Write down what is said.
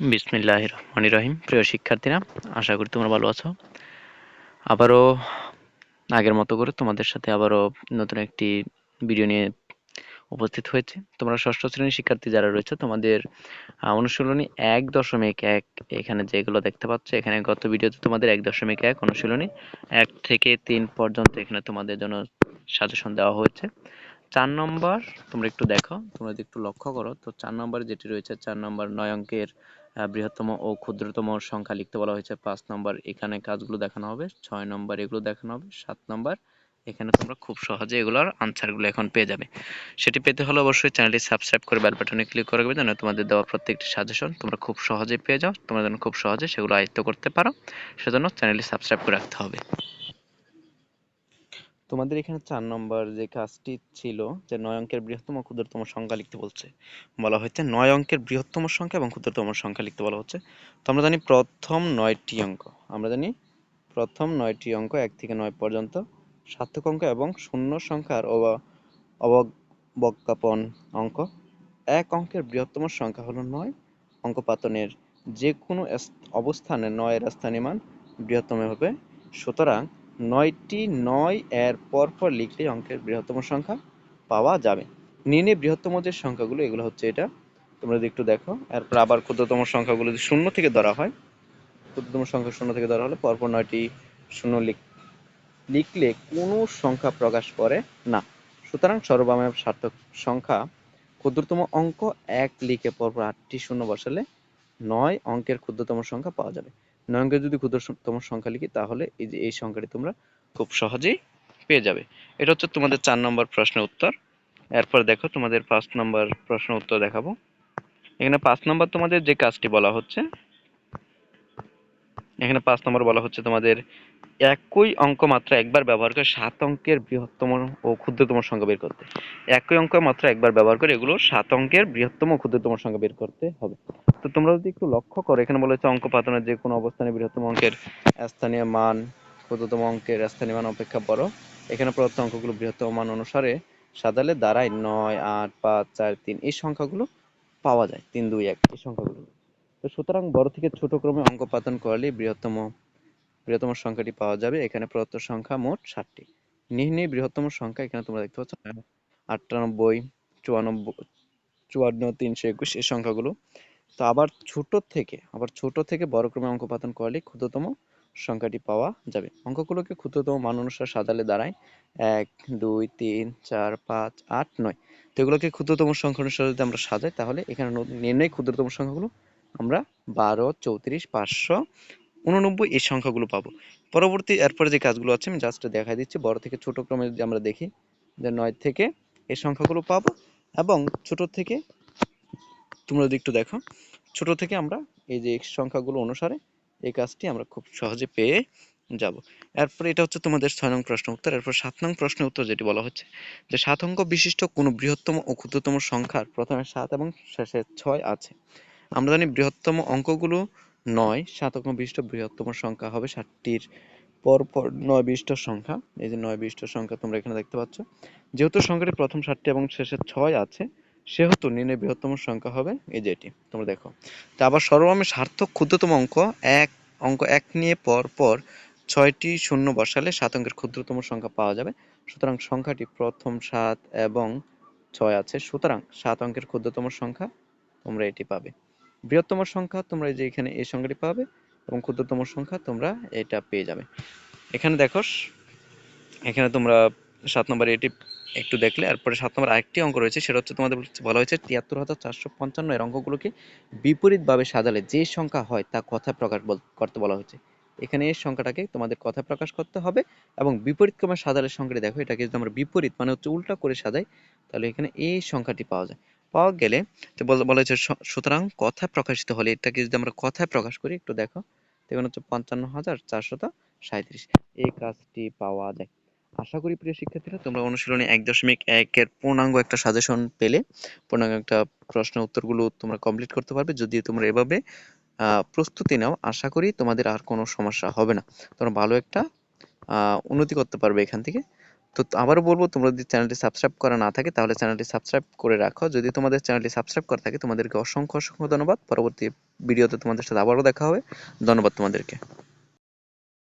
বিসমিল্লাহ রহমান রহিম প্রিয় শিক্ষার্থীরা, আশা করি তোমরা ভালো আছো। আবারও আগের মতো করে তোমাদের সাথে আবারও নতুন একটি ভিডিও নিয়ে উপস্থিত হয়েছে। তোমরা ষষ্ঠ শ্রেণির শিক্ষার্থী যারা রয়েছে, তোমাদের অনুশীলনী এক দশমিক এক এখানে যেগুলো দেখতে পাচ্ছ, এখানে গত ভিডিওতে তোমাদের এক দশমিক এক, অনুশীলনী এক থেকে তিন পর্যন্ত এখানে তোমাদের জন্য সাজেশন দেওয়া হয়েছে। চার নম্বর, তোমরা একটু দেখো, তোমরা যদি একটু লক্ষ্য করো, তো চার নম্বর যেটি রয়েছে, চার নম্বর নয় অঙ্কের বৃহত্তম ও ক্ষুদ্রতম সংখ্যা লিখতে বলা হয়েছে। পাঁচ নম্বর, এখানে কাজগুলো দেখানো হবে। ছয় নম্বর, এগুলো দেখানো হবে। সাত নম্বর, এখানে তোমরা খুব সহজে এগুলোর আনসারগুলো এখন পেয়ে যাবে। সেটি পেতে হলে অবশ্যই চ্যানেলটি সাবস্ক্রাইব করে বেল বাটনে ক্লিক করে রাখবে যেন তোমাদের দেওয়া প্রত্যেকটি সাজেশন তোমরা খুব সহজে পেয়ে যাও। তোমরা যেন খুব সহজে সেগুলো আয়ত্ত করতে পারো। সেজন্য চ্যানেলটি সাবস্ক্রাইব করে রাখতে হবে। তোমাদের এখানে চার নম্বর যে কাজটি ছিল যে নয় অঙ্কের বৃহত্তম ক্ষুদ্রতম সংখ্যা লিখতে বলছে, বলা হয়েছে নয় অঙ্কের বৃহত্তম সংখ্যা এবং ক্ষুদ্রতম সংখ্যা লিখতে বলা হচ্ছে। তো আমরা জানি প্রথম নয়টি অঙ্ক, আমরা জানি প্রথম নয়টি অঙ্ক এক থেকে নয় পর্যন্ত সার্থক অঙ্ক এবং শূন্য সংখ্যার অব- অবজ্ঞাপন অঙ্ক। এক অঙ্কের বৃহত্তম সংখ্যা হলো নয়, অঙ্কপাতনের যে কোনো অবস্থানে নয়ের স্থানীয় মান বৃহত্তম হবে। সুতরাং নয়টি নয় এর পরপর লিখলে অঙ্কের বৃহত্তম সংখ্যা পাওয়া যাবে। নিনে বৃহত্তম যে সংখ্যাগুলো, এগুলো হচ্ছে এটা। তোমরা যদি একটু দেখো, এরপর আবার ক্ষুদ্রতম সংখ্যাগুলো যদি শূন্য থেকে ধরা হয়, ক্ষুদ্রতম সংখ্যা শূন্য থেকে ধরা হলে পরপর নয়টি শূন্য লিখ লিখলে কোনো সংখ্যা প্রকাশ করে না। সুতরাং সর্ববামে সার্থক সংখ্যা ক্ষুদ্রতম অঙ্ক এক লিখে পরপর আটটি শূন্য বসালে নয় অঙ্কের ক্ষুদ্রতম সংখ্যা পাওয়া যাবে। নয় অঙ্কের যদি ক্ষুদ্রতম সংখ্যা লিখি, তাহলে এই যে এই সংখ্যাটি তোমরা খুব সহজেই পেয়ে যাবে। এটা হচ্ছে তোমাদের চার নম্বর প্রশ্নের উত্তর। এরপর দেখো তোমাদের পাঁচ নম্বর প্রশ্ন উত্তর দেখাবো। এখানে পাঁচ নম্বর তোমাদের যে কাজটি বলা হচ্ছে এখানে পাঁচ নম্বর বলা হচ্ছে তোমাদের, একই অঙ্ক মাত্র একবার ব্যবহার করে সাত অঙ্কের বৃহত্তম ও ক্ষুদ্রতম সংখ্যা বের করতে। একই অঙ্ক মাত্র একবার ব্যবহার করে এগুলো সাত অঙ্কের বৃহত্তম ক্ষুদ্রতম সংখ্যা বের করতে হবে। তো তোমরা যদি একটু লক্ষ্য করো, এখানে বলা হচ্ছে অঙ্ক পাতনের যে কোনো অবস্থানে বৃহত্তম অঙ্কের স্থানীয় মান, ক্ষুদ্রতম অঙ্কের স্থানীয় মান অপেক্ষা বড় এখানে প্রদত্ত অঙ্কগুলো বৃহত্তম মান অনুসারে সাজালে দাঁড়ায় নয়, আট, পাঁচ, চার, তিন, এই সংখ্যাগুলো পাওয়া যায়। তিন, দুই, এক, এই সংখ্যাগুলো। তো সুতরাং বড় থেকে ছোট ক্রমে অঙ্ক পাতন করলে বৃহত্তম বৃহত্তম সংখ্যাটি পাওয়া যাবে। এখানে প্রদত্ত সংখ্যা মোট ষাটটি। নির্ণয় বৃহত্তম সংখ্যা এখানে তোমরা দেখতে পাচ্ছ আটানব্বই, চুয়ানব্বই, চুয়ান্ন, তিনশো একুশ এই সংখ্যাগুলো। তো আবার ছোট থেকে, আবার ছোট থেকে বড় ক্রমে অঙ্ক পাতন করলে ক্ষুদ্রতম সংখ্যাটি পাওয়া যাবে। অঙ্কগুলোকে ক্ষুদ্রতম মান অনুসারে সাজালে দাঁড়ায় এক, দুই, তিন, চার, পাঁচ, আট, নয়। তো এগুলোকে ক্ষুদ্রতম সংখ্যা অনুসারে যদি আমরা সাজাই, তাহলে এখানে নির্ণয় ক্ষুদ্রতম সংখ্যাগুলো আমরা বারো, চৌত্রিশ, পাঁচশো, উননব্বই এই সংখ্যাগুলো পাবো। পরবর্তী, এরপরে যে কাজগুলো আছে, আমি জাস্ট দেখাই দিচ্ছি। বড় থেকে ছোট ক্রমে যদি আমরা দেখি, যে নয় থেকে এই সংখ্যাগুলো পাবো এবং ছোট থেকে, তোমরা যদি একটু দেখো, ছোট থেকে আমরা এই যে সংখ্যাগুলো অনুসারে এই কাজটি আমরা খুব সহজে পেয়ে যাব। এরপর এটা হচ্ছে তোমাদের ছয় নং প্রশ্ন উত্তর। এরপর সাত নং প্রশ্ন উত্তর যেটি বলা হচ্ছে, যে সাত অঙ্ক বিশিষ্ট কোনো বৃহত্তম ও ক্ষুদ্রতম সংখ্যার প্রথমে সাত এবং শেষে ছয় আছে। আমরা জানি বৃহত্তম অঙ্কগুলো নয় সাত অঙ্ক বিশিষ্ট বৃহত্তম সংখ্যা হবে ষাটটির পর পর নয় বিশিষ্ট সংখ্যা। এই যে নয় বিশিষ্ট সংখ্যা তোমরা এখানে দেখতে পাচ্ছ। যেহেতু সংখ্যাটি প্রথম ষাটটি এবং শেষে ছয় আছে, সেহেতু নির্ণয় বৃহত্তম সংখ্যা হবে এই যে এটি। তোমরা দেখো। তা আবার সর্বমে সার্থক ক্ষুদ্রতম অঙ্ক, এক অঙ্ক এক নিয়ে পর পর ছয়টি শূন্য বসালে সাত অঙ্কের ক্ষুদ্রতম সংখ্যা পাওয়া যাবে। সুতরাং সংখ্যাটি প্রথম সাত এবং ছয় আছে। সুতরাং সাত অঙ্কের ক্ষুদ্রতম সংখ্যা তোমরা এটি পাবে। বৃহত্তম সংখ্যা তোমরা যে এখানে এই সংখ্যাটি পাবে এবং ক্ষুদ্রতম সংখ্যা তোমরা এটা পেয়ে যাবে। এখানে দেখো, এখানে তোমরা সাত নম্বরে এটি একটু দেখলে এরপরে সাত নম্বর আরেকটি অঙ্ক রয়েছে, সেটা হচ্ছে তোমাদের বলা হয়েছে তিয়াত্তর হাজার চারশো পঞ্চান্ন এর অঙ্কগুলোকে বিপরীতভাবে সাজালে যে সংখ্যা হয় তা কথা প্রকাশ করতে বলা হয়েছে। এখানে এই সংখ্যাটাকে তোমাদের কথা প্রকাশ করতে হবে এবং বিপরীত ক্রমে সাজালে সংখ্যাটি দেখো, এটাকে যদি আমরা বিপরীত মানে হচ্ছে উল্টা করে সাজাই, তাহলে এখানে এই সংখ্যাটি পাওয়া যায়। পাওয়া গেলে বল- হয়েছে সুতরাং কথা প্রকাশিত হলে, এটাকে যদি আমরা কথায় প্রকাশ করি, একটু দেখো, দেখুন হচ্ছে পঞ্চান্ন হাজার চারশত সাঁত্রিশ এই কাজটি পাওয়া যায়। আশা করি প্রিয় শিক্ষার্থীরা, তোমরা অনুশীলনী এক দশমিক একের পূর্ণাঙ্গ একটা সাজেশন পেলে, পূর্ণাঙ্গ একটা প্রশ্ন উত্তরগুলো তোমরা কমপ্লিট করতে পারবে। যদি তোমরা এভাবে প্রস্তুতি নাও, আশা করি তোমাদের আর কোনো সমস্যা হবে না। তোমরা ভালো একটা উন্নতি করতে পারবে এখান থেকে। তো আবারও বলব, তোমরা যদি চ্যানেলটি সাবস্ক্রাইব করা না থাকে, তাহলে চ্যানেলটি সাবস্ক্রাইব করে রাখো। যদি তোমাদের চ্যানেলটি সাবস্ক্রাইব করা থাকে, তোমাদেরকে অসংখ্য অসংখ্য ধন্যবাদ। পরবর্তী ভিডিওতে তোমাদের সাথে আবারও দেখা হবে। ধন্যবাদ তোমাদেরকে।